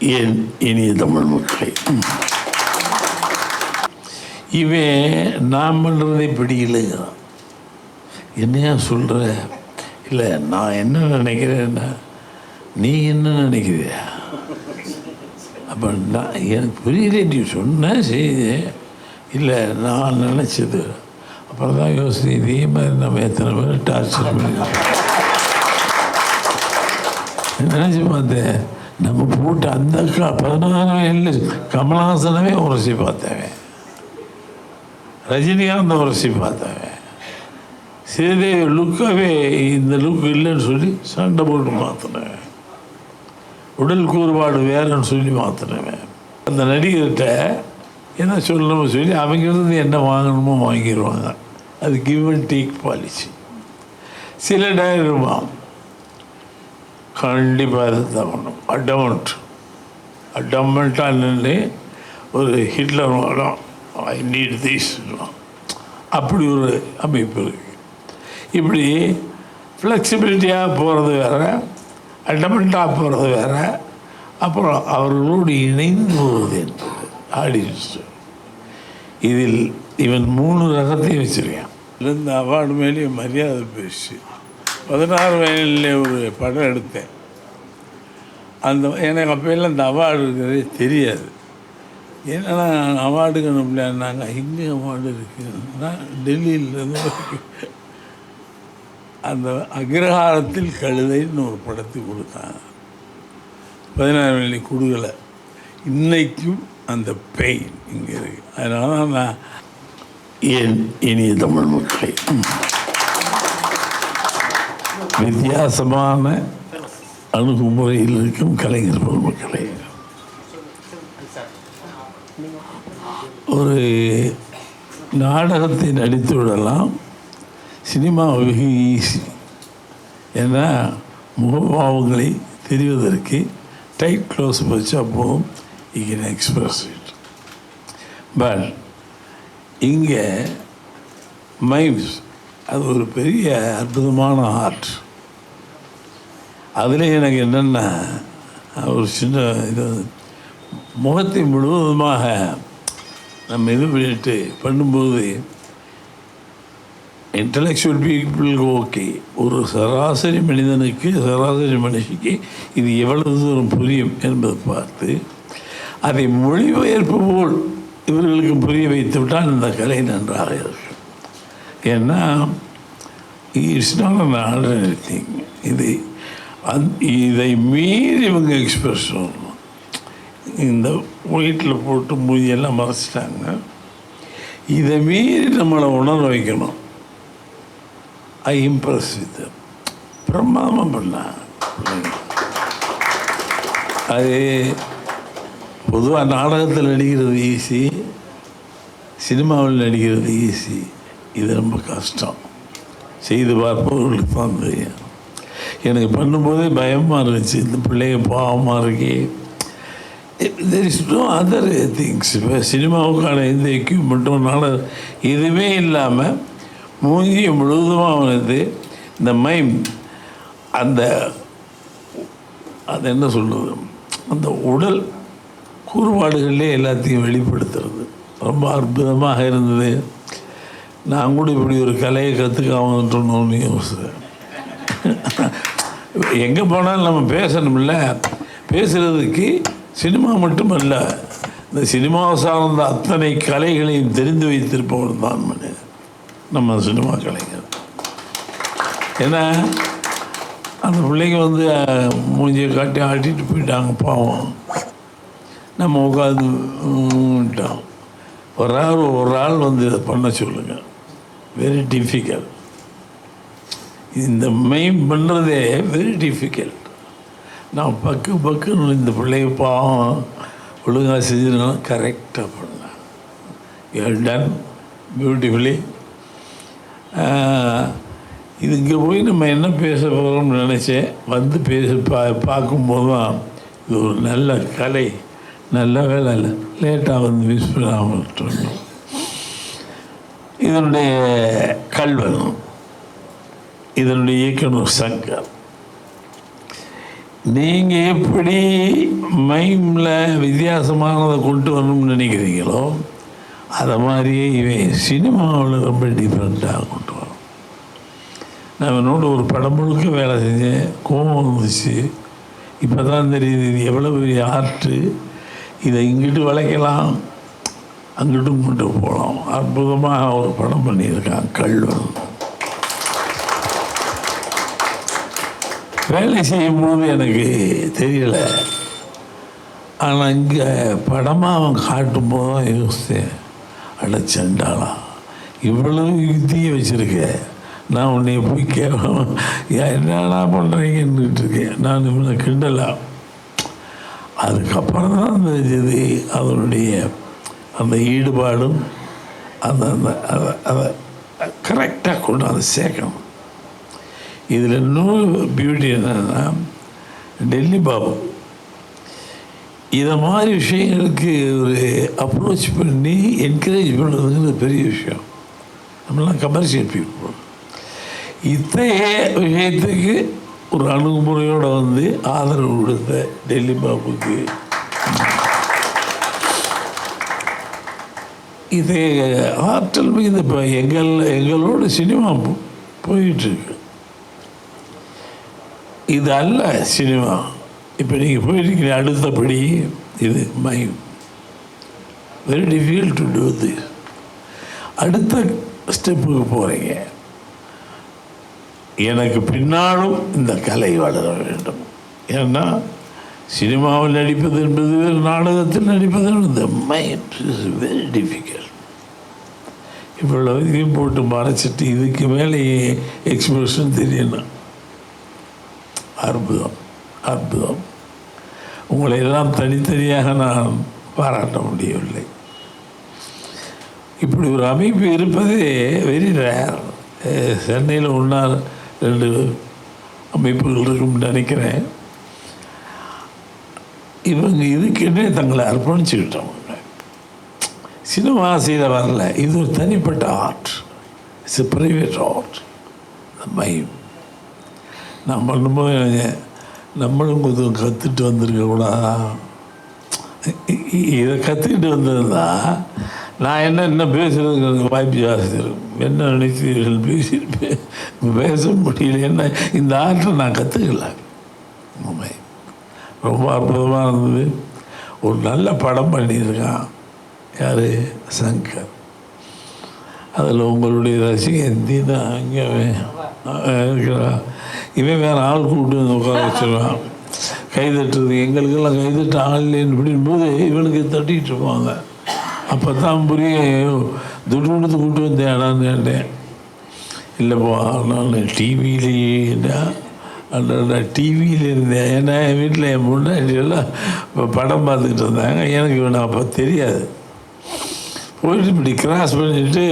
என் இனிய தமிழ் மக்களே. இவன் நான் பண்ணுறதே பிடிக்கலைங்கிறான் என்னையா சொல்கிற இல்லை நான் என்ன நினைக்கிறேன்னா நீ என்ன நினைக்கிறியா? அப்போ நான் எனக்கு புரியல நீ சொன்ன செய்தி. இல்லை நான் நினச்சது. அப்புறம் தான் யோசிச்சு இதே மாதிரி நம்ம எத்தனை பேர் டார்ச்சர் பண்ணி நினச்சி பார்த்தேன். நம்ம போட்டு அந்த க- பதினாறு வயதில் கமலஹாசனவே உரசி பார்த்தவன். ரஜினிகாந்த் உரசி பார்த்தவன். ஸ்ரீதேவி லுக்கவே இந்த லுக் இல்லைன்னு சொல்லி சண்டை போட்டு மாற்றினவன் உடல் கூறுபாடு வேறுன்னு சொல்லி மாற்றினவன் அந்த நடிகர்கிட்ட என்ன சொல்லணுமோ சொல்லி அவங்க இருந்து என்ன வாங்கணுமோ வாங்கிடுவாங்க. அது கிவ் அண்ட் டேக் பாலிசி சில டைரமா கண்டிப்பாக தான் அடமெண்ட் அடமெண்ட்டாக நின்று ஒரு ஹிட்லர் வரும். ஐ நீட் தீஸ் அப்படி ஒரு அமைப்பு இருக்குது இப்படி ஃப்ளெக்சிபிலிட்டியாக போகிறது வேற அடமெண்ட்டாக போகிறது வேற அப்புறம் அவர்களோடு இணைந்து போவது என்பது ஆடியன்ஸ் இதில் இவன் மூணு ரகத்தையும் வச்சுருக்கான். இந்த அவார்டு மேலேயும் மரியாதை பேசி. பதினாறு வயதில் ஒரு படம் எடுத்தேன். அந்த எனக்கு அப்போயெல்லாம் அந்த அவார்டு இருக்கிறதே தெரியாது. ஏன்னா அவார்டுக்கு நம்மளாங்க இங்கே அவார்டு இருக்குன்னா டெல்லியிலேருந்து அந்த அக்ரஹாரத்தில் கழுதைன்னு ஒரு படத்தை கொடுத்தாங்க பதினாறு வெள்ளி கொடுக்கல. இன்றைக்கும் அந்த பெயின் இங்கே இருக்குது அதனால தான் நான் என் இனிய தமிழ் மக்களை வித்தியாசமான அணுகுமுறையில் இருக்கும் கலைஞர் பெருமக்களே ஒரு நாடகத்தை நடித்து விடலாம். சினிமா வெகு ஈஸி ஏன்னா முகபாவங்களை தெரிவதற்கு டைட் க்ளோஸ் வச்சா போதும். இங்கே எக்ஸ்பிரஸ் இட் பட் இங்கே மைம்ஸ் அது ஒரு பெரிய அற்புதமான ஆர்ட் அதில் எனக்கு என்னென்னா ஒரு சின்ன இது முகத்தை முழுவதுமாக நம்ம இது பண்ணிட்டு பண்ணும்போது இன்டலெக்சுவல் பீப்புளுக்கு ஓகே ஒரு சராசரி மனிதனுக்கு சராசரி மனுஷிக்கு இது எவ்வளவு தூரம் புரியும் என்பதை பார்த்து அதை மொழிபெயர்ப்பு போல் இவர்களுக்கு புரிய வைத்து விட்டால் இந்த கலை நன்றாக இருக்கும். ஏன்னா it's not an ordinary thing இது அந் இதை மீறி இவங்க எக்ஸ்பிரஸ் பண்ணணும். இந்த வீட்டில் போட்டு மூதியெல்லாம் மறைச்சிட்டாங்க. இதை மீறி நம்மளை உணர வைக்கணும். ஐ இம்ப்ரெஸ் வித் பிரமாதமாக பண்ணாங்க அது பொதுவாக நாடகத்தில் நடிக்கிறது ஈஸி சினிமாவில் நடிக்கிறது ஈஸி இது ரொம்ப கஷ்டம். செய்து பார்ப்பவர்களுக்கு தான் தெரியும். எனக்கு பண்ணும்போதே பயமாக இருந்துச்சு. இந்த பிள்ளைங்க பாவமாக இருக்கே. There is no other things இப்போ சினிமாவுக்கான எந்த எக்யூப்மெண்ட்டும்னால எதுவுமே இல்லாமல் மூஞ்சியை முழுவதுமாக வந்து இந்த மைம் அந்த அது என்ன சொல்கிறது அந்த உடல் கூறுபாடுகளிலே எல்லாத்தையும் வெளிப்படுத்துறது. ரொம்ப அற்புதமாக இருந்தது. நான் கூட இப்படி ஒரு கலையை கற்றுக்காம வந்துட்டோம்னு யோசிச்சேன் எங்கே போனாலும் நம்ம பேசணும்ல பேசுகிறதுக்கு சினிமா மட்டுமல்ல இந்த சினிமா சார்ந்த அத்தனை கலைகளையும் தெரிந்து வைத்திருப்பவர் தான் மனிதன் நம்ம சினிமா கலைஞர் ஏன்னா அந்த பிள்ளைங்க வந்து மூஞ்சியை காட்டி ஆட்டிட்டு போயிட்டாங்க பாவம் நம்ம உட்காந்து ஒரு ஆள் ஒரு ஆள் வந்து இதை பண்ண சொல்லுங்கள் வெரி டிஃபிகல்ட் இந்த மெயின் பண்ணுறதே வெரி டிஃபிகல்ட் நான் பக்கு பக்குன்னு இந்த பிள்ளைய பாவம் ஒழுங்காக செஞ்சிருந்தோம் கரெக்டாக பண்ணேன். யூ டன் பியூட்டிஃபுல்லி இது இங்கே போய் நம்ம என்ன பேச போகிறோம்னு நினச்சேன். வந்து பேச பா பார்க்கும்போது தான் இது ஒரு நல்ல கலை. நல்ல வேலை இல்லை லேட்டாக வந்து மிஸ் பண்ணாமல் இதனுடைய கல்வன் இதனுடைய இயக்குனர் சங்கர் நீங்கள் எப்படி மைமில் வித்தியாசமானதை கொண்டு வரணும்னு நினைக்கிறீங்களோ அதை மாதிரியே இவன் சினிமாவில் ரொம்ப டிஃப்ரெண்ட்டாக கொண்டு வரும் நான் என்னோட ஒரு படம் முழுக்க வேலை செஞ்சேன் கோபம் வந்துச்சு இப்போ தான் தெரியுது இது எவ்வளோ பெரிய ஆர்ட்டு இதை இங்கிட்டு வளைக்கலாம் அங்கிட்டும் கொண்டு போகலாம் அற்புதமாக ஒரு படம் பண்ணியிருக்கான் கல்வன் வேலை செய்யும்போது எனக்கு தெரியல. ஆனால் இங்கே படமாக அவன் காட்டும்போது தான் யோசித்தேன். அடைச்சண்டாளா இவ்வளவு யுத்தியை வச்சுருக்க. நான் உன்னை போய் கேட்கணும். என்னடா பண்ணுறீங்கன்னுட்டு இருக்கேன். நான் இவனை கிண்டலா? அதுக்கப்புறம் தான் தெரிஞ்சது அதனுடைய அந்த ஈடுபாடும் அந்த அந்த அதை அதை கரெக்டாக கொண்டு அதை சேர்க்கணும். இதில் இன்னொரு பியூட்டி என்னன்னா டெல்லி பாபு. இதை மாதிரி விஷயங்களுக்கு ஒரு அப்ரோச் பண்ணி என்கரேஜ் பண்ணுறதுங்கிறது பெரிய விஷயம். நம்மளாம் கமர்ஷியல் பீப்புள் இத்தகைய விஷயத்துக்கு ஒரு அணுகுமுறையோடு வந்து ஆதரவு கொடுத்த டெல்லி பாபுக்கு இது ஆற்றல் மிகுந்த இப்போ எங்கள் எங்களோட சினிமா போயிட்டுருக்கு. இது அல்ல சினிமா. இப்போ நீங்கள் போயிருக்கீங்க அடுத்தபடி இது my very difficult to do this அடுத்த ஸ்டெப்புக்கு போகிறீங்க எனக்கு பின்னாலும் இந்த கலை வளர வேண்டும். ஏன்னா சினிமாவில் நடிப்பது என்பது வேறு நாடகத்தில் நடிப்பது என்பது மைண்ட் இஸ் வெரி டிஃபிகல்ட் இவ்வளவு இதையும் போட்டு மறைச்சிட்டு இதுக்கு மேலே எக்ஸ்பிரஷன் தெரியணும். அற்புதம் அற்புதம். உங்களை எல்லாம் தனித்தனியாக நான் பாராட்ட முடியவில்லை. இப்படி ஒரு அமைப்பு இருப்பதே வெரி ரேர் சென்னையில் ஒன்றார் ரெண்டு அமைப்புகள் இருக்கும்னு நினைக்கிறேன். இவங்க இதுக்குன்னே தங்களை அர்ப்பணிச்சுக்கிட்டவங்க சினிமா ஆசையில் வரல. இது ஒரு தனிப்பட்ட art. It's a private art mime நான் பண்ணும்போது நம்மளும் கொஞ்சம் கற்றுட்டு வந்திருக்க கூடாதா இதை கற்றுக்கிட்டு வந்திருந்தா நான் என்ன என்ன பேசுறதுக்கு வாய்ப்பு ஜாஸ்தி இருக்கும் என்ன நினைச்சீர்கள் பேசியிருப்பேன். பேச முடியல. என்ன இந்த ஆர்ட்டை நான் கற்றுக்கல உண்மை. ரொம்ப அற்புதமாக இருந்தது. ஒரு நல்ல படம் பண்ணியிருக்கான். யார்? சங்கர். அதில் உங்களுடைய ரசிகன் தீனா. அங்கே இருக்கிறா. இவன் வேறு ஆள் கூப்பிட்டு வந்து உட்கார வச்சிருவான் கைதட்டுறது. எங்களுக்கெல்லாம் கைதட்ட ஆள் இல்லைன்னு அப்படின்போது இவனுக்கு தட்டிகிட்டு இருப்பாங்க. அப்போ தான் புரிய துட்டு கொடுத்து வந்தேன் வந்தேடான்னு கேட்டேன். இல்லைப்பா நான் டிவியிலேயே அந்த டிவியில் இருந்தேன். ஏன்னா என் வீட்டில் என் முன்னாடியெல்லாம் இப்போ படம் பார்த்துக்கிட்டு இருந்தாங்க. எனக்கு இவனை அப்போ தெரியாது. போயிட்டு இப்படி கிராஸ் பண்ணிட்டு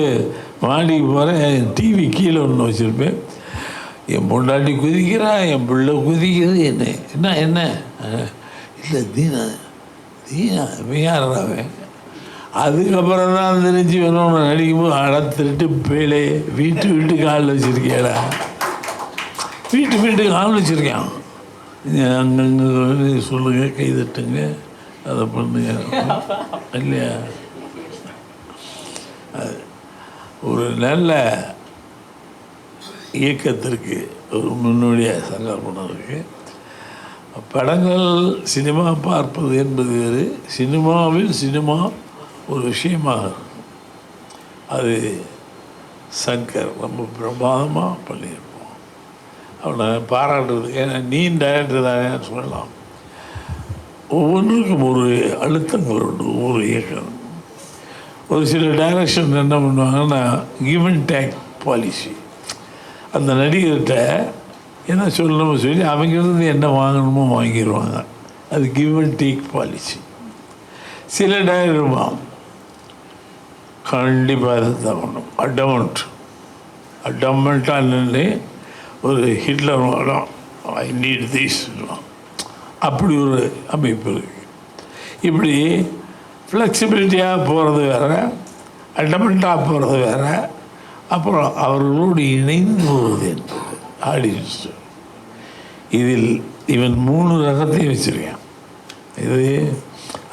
மாடிக்கு போகிறேன் டிவி கீழே ஒன்று வச்சுருப்பேன். என் பொண்டாட்டி குதிக்கிறா என் பிள்ளை குதிக்குது. என்ன என்ன? என்ன இல்லை தீனா. தீனா வியாடுறாவன் அதுக்கப்புறம் தான் தெரிஞ்சு வேணும் நடிக்கும்போது அட திருட்டு பேழே வீட்டு வீட்டு கால் வச்சுருக்கேடா வீட்டு வீட்டுக்கு ஆள் வச்சுருக்கேன். அங்கங்கே சொல்லுங்கள் கை தட்டுங்க அதை பண்ணுங்க. இல்லையா? அது ஒரு நல்ல இயக்கத்திற்கு ஒரு முன்னோடியாக சங்கல்பனம் இருக்குது படங்கள் சினிமா பார்ப்பது என்பது வேறு. சினிமாவில் சினிமா ஒரு விஷயமாக அது சங்கர் ரொம்ப பிரமாதமாக பண்ணியிருப்போம். அவனை பாராட்டுறது ஏன்னா நீ டைரக்டர் தானே சொல்லலாம். ஒவ்வொன்றுக்கும் ஒரு அழுத்தங்கள் உண்டு ஒவ்வொரு இயக்கம். ஒரு சில டைரக்ஷன் என்ன பண்ணுவாங்கன்னா கிவன் டேக் பாலிசி அந்த நடிகர்கிட்ட என்ன சொல்லணுமோ சொல்லி அவங்கிருந்து என்ன வாங்கணுமோ வாங்கிடுவாங்க அது கிவ் அண்ட் டேக் பாலிசி சில டைரக்டர் கண்டிப்பாக இது அடமெண்ட் அடமெண்ட்டாக நின்று ஒரு ஹிட்லர் வரும். I need these. அப்படி ஒரு அமைப்பு இருக்குது இப்படி ஃப்ளெக்சிபிலிட்டியாக போகிறது வேறு அடமெண்ட்டாக போகிறது வேறு அப்புறம் அவர்களோடு இணைந்து போவது என்பது. ஆடியன்ஸ். இதில் இவன் மூணு ரகத்தையும் வச்சுருக்கான். இது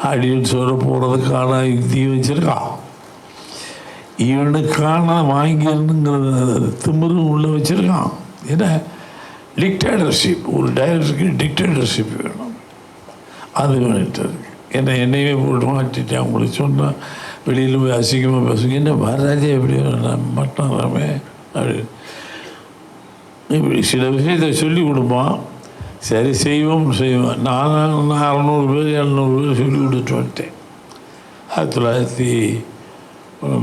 ஆடியன்ஸ் வர போகிறதுக்கான யுக்தியும் வச்சுருக்கான். இவனுக்கான வாங்கியணுங்கிறத திமிரும் உள்ளே வச்சுருக்கான். ஏன்னா டிக்டேட்டர்ஷிப் ஒரு டைரக்டருக்கு டிக்டேட்டர்ஷிப் வேணும். அது வேணுட்டு இருக்கு. என்ன போட்டு மாட்டிட்டு அவங்களுக்கு சொன்னால் வெளியில் போய் அசிங்கமாக பேசுங்க. என்ன மகாராஜா எப்படி? மாட்டாராமே அப்படி. இப்படி சில விஷயத்தை சொல்லி கொடுப்பான். சரி செய்வோம் செய்வோம். நான் நான் அறநூறு பேர் எழுநூறு பேர் சொல்லி கொடுத்துட்டு வந்துட்டேன். ஆயிரத்தி தொள்ளாயிரத்தி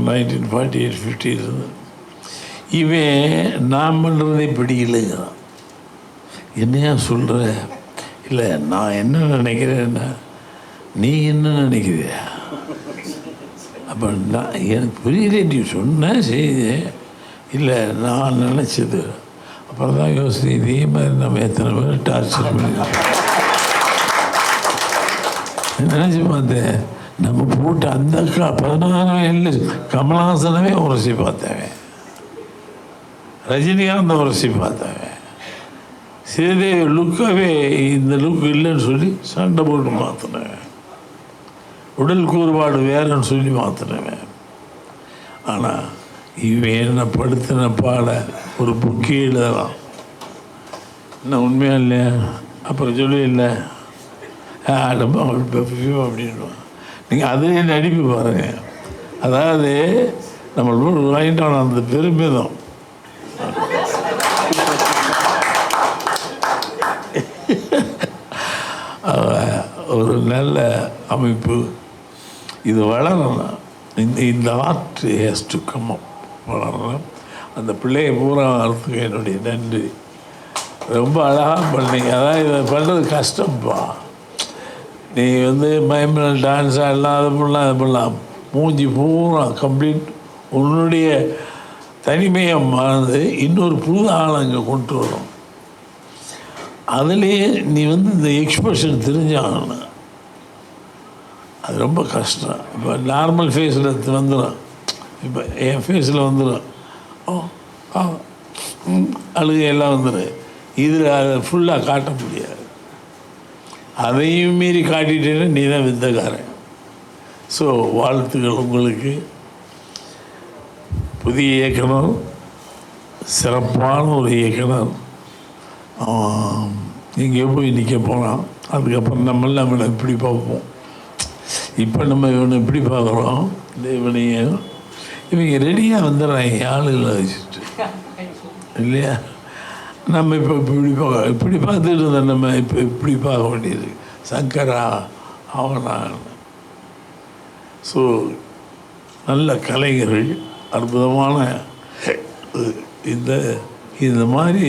நைன்டீன் ஃபார்ட்டி எயிட் ஃபிஃப்டி இவன் நான் பண்ணுறதே பிடிக்கலைங்கிறான் என்னையா சொல்கிற இல்லை நான் என்ன நினைக்கிறேன்னா நீ என்ன நினைக்கிறியா? அப்போ நான் எனக்கு புரியல நீ சொன்ன செய்தி. இல்லை நான் நினச்சது. அப்புறம் தான் யோசிச்சு இதே மாதிரி நம்ம எத்தனை பேர் டார்ச்சர் பண்ணிக்கலாம் நினச்சி பார்த்தேன். நம்ம போட்டு அந்த பதினாறு வயதில் கமலஹாசனவே உரசி பார்த்தவன். ரஜினிகாந்த் உரசி பார்த்தவன். ஸ்ரீதேவி லுக்காகவே இந்த லுக் இல்லைன்னு சொல்லி சண்டை போட்டு மாற்றினவன் உடல் கூறுபாடு வேறுன்னு சொல்லி மாற்றினவன் ஆனால் இவன் என்ன படுத்தின பாட ஒரு புக்கே எழுதலாம். என்ன உண்மையா இல்லையா? அப்புறம் சொல்லி இல்லை. அப்படின்னு நீங்கள் அதிலே நடிப்பு பாருங்க. அதாவது நம்ம வாங்கிட்டோம் அந்த பெருமிதம். ஒரு நல்ல அமைப்பு. இது வளரணும். இந்த இந்த art has to come up வளரணும். அந்த பிள்ளையை பூரா வரத்துக்கு என்னுடைய நன்றி. ரொம்ப அழகாக பண்ணீங்க. அதான் இதை பண்ணுறது கஷ்டம்ப்பா நீ வந்து மைமில் டான்ஸ் ஆடலாம் அது பண்ணலாம் அது பண்ணலாம். மூஞ்சி பூரா கம்ப்ளீட் உன்னுடைய தனிமையை மறந்து இன்னொரு புது ஆளை அங்கே கொண்டு வரும் அதுலேயே நீ வந்து இந்த எக்ஸ்பிரஷன் தெரிஞ்சாகணும். அது ரொம்ப கஷ்டம். இப்போ நார்மல் ஃபேஸில் வந்துடும் இப்போ என் ஃபேஸில் வந்துடும் ஓ ஆ ம், வந்துடும் இதில் அதை ஃபுல்லாக காட்ட முடியாது. அதையும் மீறி காட்டிட்டேன்னா நீ தான் வித்தக்காரன். ஸோ வாழ்த்துக்கள் உங்களுக்கு. புதிய இயக்குனர் சிறப்பான ஒரு இயக்குனர் எங்கேயோ போய் நிற்க போனான் அதுக்கப்புறம் நம்ம நம்மளை இப்படி பார்ப்போம். இப்போ நம்ம இவனை இப்படி பார்க்குறோம். இவனையும் இவங்க ரெடியாக வந்துடுறாங்க. ஆளுகளை வச்சுட்டு. இல்லையா? நம்ம இப்போ இப்படி பார்க்க இப்படி பார்த்துட்டு இருந்தோம் நம்ம இப்போ இப்படி பார்க்க வேண்டியது. சங்கரா அவனா? ஸோ நல்ல கலைஞர்கள் அற்புதமான இந்த இந்த மாதிரி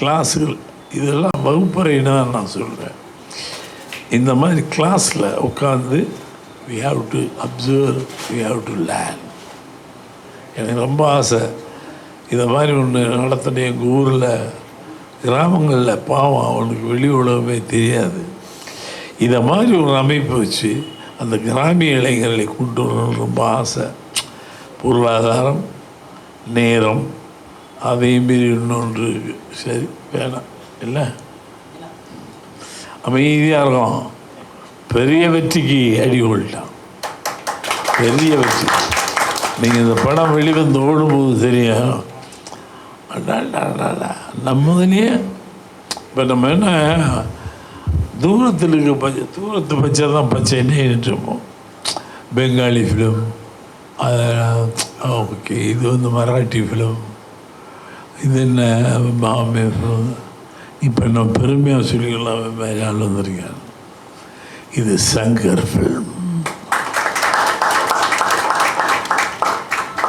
கிளாஸுகள் இதெல்லாம் வகுப்பறைன்னு தான் நான் சொல்கிறேன் இந்த மாதிரி கிளாஸில் உட்காந்து we have to observe we have to learn எனக்கு ரொம்ப ஆசை. இதை மாதிரி ஒன்று நடத்தின எங்கள் ஊரில். கிராமங்களில் பாவம் அவனுக்கு வெளி உலகமே தெரியாது. இதை மாதிரி ஒரு அமைப்பு வச்சு அந்த கிராமிய இளைஞர்களை கொண்டு வரணும்னு ரொம்ப ஆசை. பொருளாதாரம் நேரம் அதையும் மீறி இன்னொன்று இருக்குது சரி வேணாம். இல்லை அமைதியாக இருக்கும் பெரிய வெற்றிக்கு அடி கொள்ளிட்டான் பெரிய வெற்றி. நீங்கள் இந்த படம் வெளிவந்து ஓடும்போது தெரியும். நம்ம நம்மதுலேயே இப்போ நம்ம என்ன தூரத்தில் இருக்க பச்சை தூரத்து பச்சை தான் பச்சைன்னே இருப்போம். பெங்காலி ஃபிலிம் ஓகே இது வந்து மராட்டி ஃபிலிம் இது என்ன மாமே ஃபிலிம் இப்போ நான் பெருமையாக சொல்லிக்கலாம் மேலே ஆள் வந்திருக்கேன் இது சங்கர் ஃபிலிம்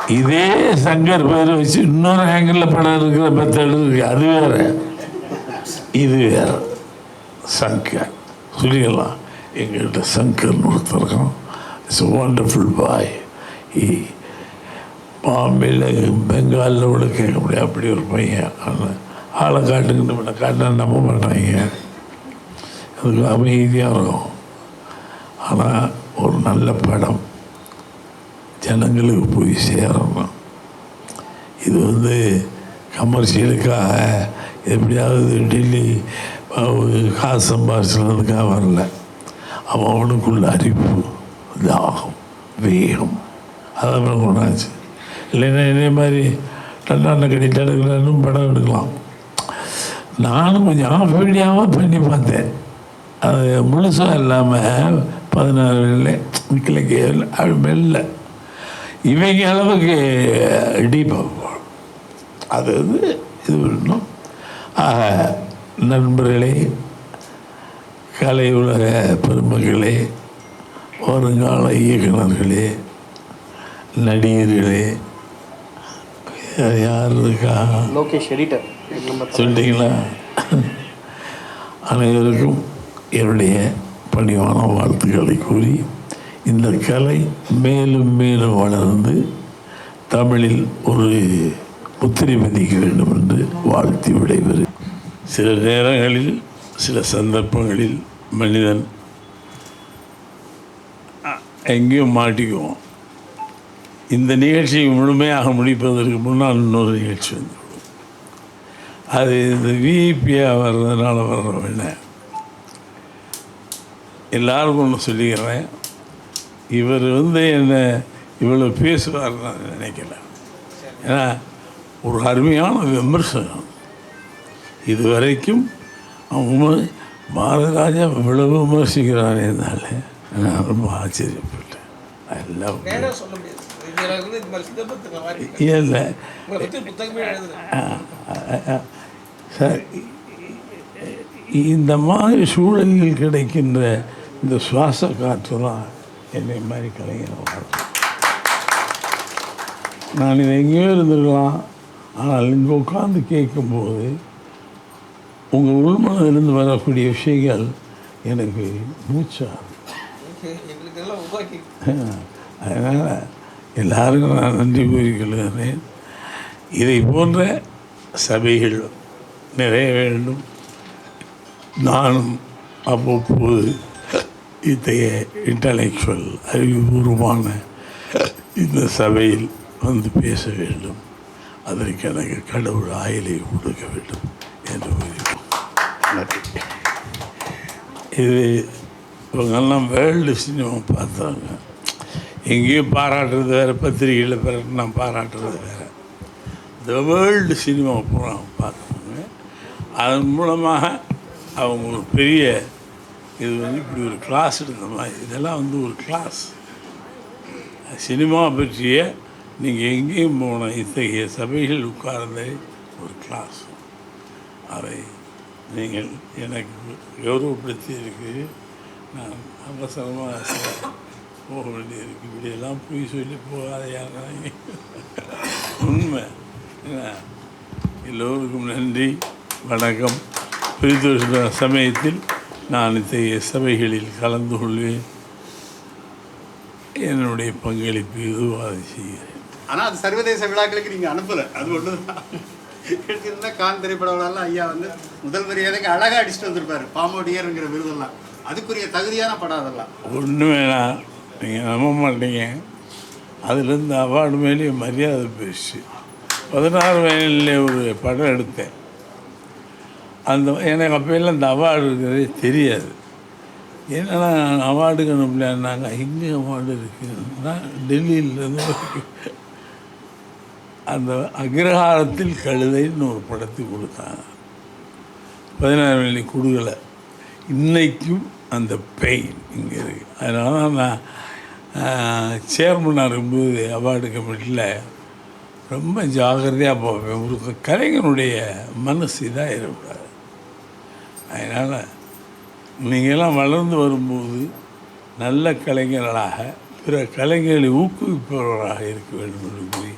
இதே சங்கர் பேர் வச்சு இன்னொரு ஆங்கிளில் படம் இருக்கிற மெத்தட் இருக்கு. அது வேற. இது வேற. சங்கர். சொல்லிக்கலாம் எங்கள்கிட்ட சங்கர்னு ஒருத்தருக்கும் இருக்கான். இட்ஸ் ஒண்டர்ஃபுல் பாய் பாம்பேயில் பெங்காலில் கூட கேட்க முடியாது. அப்படி ஒரு பையன். ஆனால் ஆளை காட்டுக்கிட்டு காட்டினா நம்ப மாட்டாங்க. அதுக்கு அமைதியாக இருக்கும். ஆனால் ஒரு நல்ல படம். ஜனங்களுக்கு போய் சேரணும். இது வந்து கமர்ஷியலுக்காக எப்படியாவது டெல்லி காசு சம்பாதிச்சதுக்காக வரல. அவன் அவனுக்குள்ள அறிவு தாகம் வேகம். அதெல்லாம் கொண்டாச்சு இல்லைன்னா இதே மாதிரி டண்டாண்ட கட்டிட்டு எடுக்கலான்னு படம் எடுக்கலாம். நானும் கொஞ்சம் ஆஃப் வீடியோவாக பண்ணி பார்த்தேன். அது முழுசாக இல்லாமல் பதினாறு வெள்ளை கேள் அது மெல்ல. இவங்க அளவுக்கு டீப்பாக அது வந்து இது பண்ணணும் ஆக நண்பர்களே கலை உலக பெருமக்களே வருங்கால இயக்குனர்களே நடிகர்களே யார் இருக்கா? லோகேஷ் எடிட்டர். சொல்லிட்டீங்களா? அனைவருக்கும் என்னுடைய பணிவான வாழ்த்துக்களை கூறி இந்த கலை மேலும் மேலும் வளர்ந்து தமிழில் ஒரு முத்திரை பதிக்க வேண்டும் என்று வாழ்த்தி விடைபெறு சில நேரங்களில் சில சந்தர்ப்பங்களில் மனிதன் எங்கேயும் மாட்டிக்குவோம் இந்த நிகழ்ச்சியை முழுமையாக முடிப்பதற்கு முன்னால் இன்னொரு நிகழ்ச்சி வந்து அது இந்த விஐபியாக வர்றதுனால வர்றவன எல்லாருக்கும் ஒன்று சொல்லிக்கிறேன். இவர் வந்து என்ன இவ்வளோ பேசுவார் நான் நினைக்கல. ஏன்னா ஒரு அருமையான விமர்சனம். இதுவரைக்கும் அவன் பாரதிராஜா இவ்வளவு விமர்சிக்கிறானேனால நான் ரொம்ப ஆச்சரியப்பட்டேன். எல்லாம் இல்லை சார் இந்த மாதிரி சூழலில் கிடைக்கின்ற இந்த சுவாச காற்றுலாம் என்னை மாதிரி கலைஞர் வரும் நான் இதை எங்கேயோ இருந்திருக்கலாம். ஆனால் இங்கே உட்காந்து கேட்கும்போது உங்கள் உள்மனதிலிருந்து வரக்கூடிய விஷயங்கள் எனக்கு உருவாக்கி அதனால் எல்லாருக்கும் நான் நன்றி கூறிக்கொள்கிறேன் இதை போன்ற சபைகள் நிறைய வேண்டும். நானும் அவ்வப்போது இத்தகைய இன்டலெக்சுவல் அறிவுபூர்வமான இந்த சபையில் வந்து பேச வேண்டும். அதற்கு எனக்கு கடவுள் ஆயிலை கொடுக்க வேண்டும் என்று நன்றி. இது இவங்கெல்லாம் வேர்ல்டு சினிமா பார்த்தாங்க. எங்கேயும் பாராட்டுறது வேறு பத்திரிகையில் பிறகு நான் பாராட்டுறது வேறு. இந்த வேர்ல்டு சினிமா பூரா பார்த்தாங்க. அதன் மூலமாக அவங்க ஒரு பெரிய இது வந்து இப்படி ஒரு கிளாஸ் எடுத்தோம்னா இதெல்லாம் வந்து ஒரு கிளாஸ் சினிமா பற்றிய நீங்கள் எங்கேயும் போன இத்தகைய சபைகள் உட்கார்ந்தே ஒரு கிளாஸ் அதை நீங்கள் எனக்கு கௌரவப்படுத்தி இருக்கு நான் அவசரமாக போக வேண்டியிருக்கு. இப்படியெல்லாம் போய் சொல்லி போகாத யாராங்க உண்மை. என்ன? எல்லோருக்கும் நன்றி. வணக்கம். பிரித்து சமயத்தில் நான் இத்தகைய சபைகளில் கலந்து கொள்வேன். என்னுடைய பங்களிப்பு எதுவாக செய்கிறேன் ஆனா அது சர்வதேச விழாக்களுக்கு நீங்க அனுப்பல. அது ஒண்ணுதான். எடுத்திருந்தா கான் திரைப்பட விழாலாம் ஐயா வந்து முதல் மரியாதைக்கு அழகா அடிச்சுட்டு வந்திருப்பாரு. பாமோடியருங்கிற விருதெல்லாம். அதுக்குரிய தகுதியான படம் அதெல்லாம். ஒன்று வேணாம் நீங்கள் நம்ப மாட்டீங்க. அதுலேருந்து அவார்டு மேலேயே மரியாதை பேசி பதினாறு வயதில் ஒரு படம் எடுத்தேன். அந்த எனக்கு அப்போல்லாம் இந்த அவார்டு இருக்கிறதே தெரியாது. என்னென்னா அவார்டுக்கு அப்படின்னாங்க. எங்கே அவார்டு இருக்குன்னா டெல்லியிலேருந்து அந்த அக்ரஹாரத்தில் கழுதைன்னு ஒரு படத்தை கொடுத்தாங்க பதினாறு வெள்ளி கொடுக்கலை இன்றைக்கும் அந்த பெயின் இங்கே இருக்குது அதனால தான் நான் சேர்மனாக இருக்கும்போது அவார்டு கமிட்டியில் ரொம்ப ஜாகிரதையாக போவேன் ஒரு கலைஞனுடைய மனசு இதாக இருக்கக்கூடாது அதனால் நீங்கள்லாம் வளர்ந்து வரும்போது நல்ல கலைஞர்களாக பிற கலைஞர்களை ஊக்குவிப்பவர்களாக இருக்க வேண்டும் என்று கூறி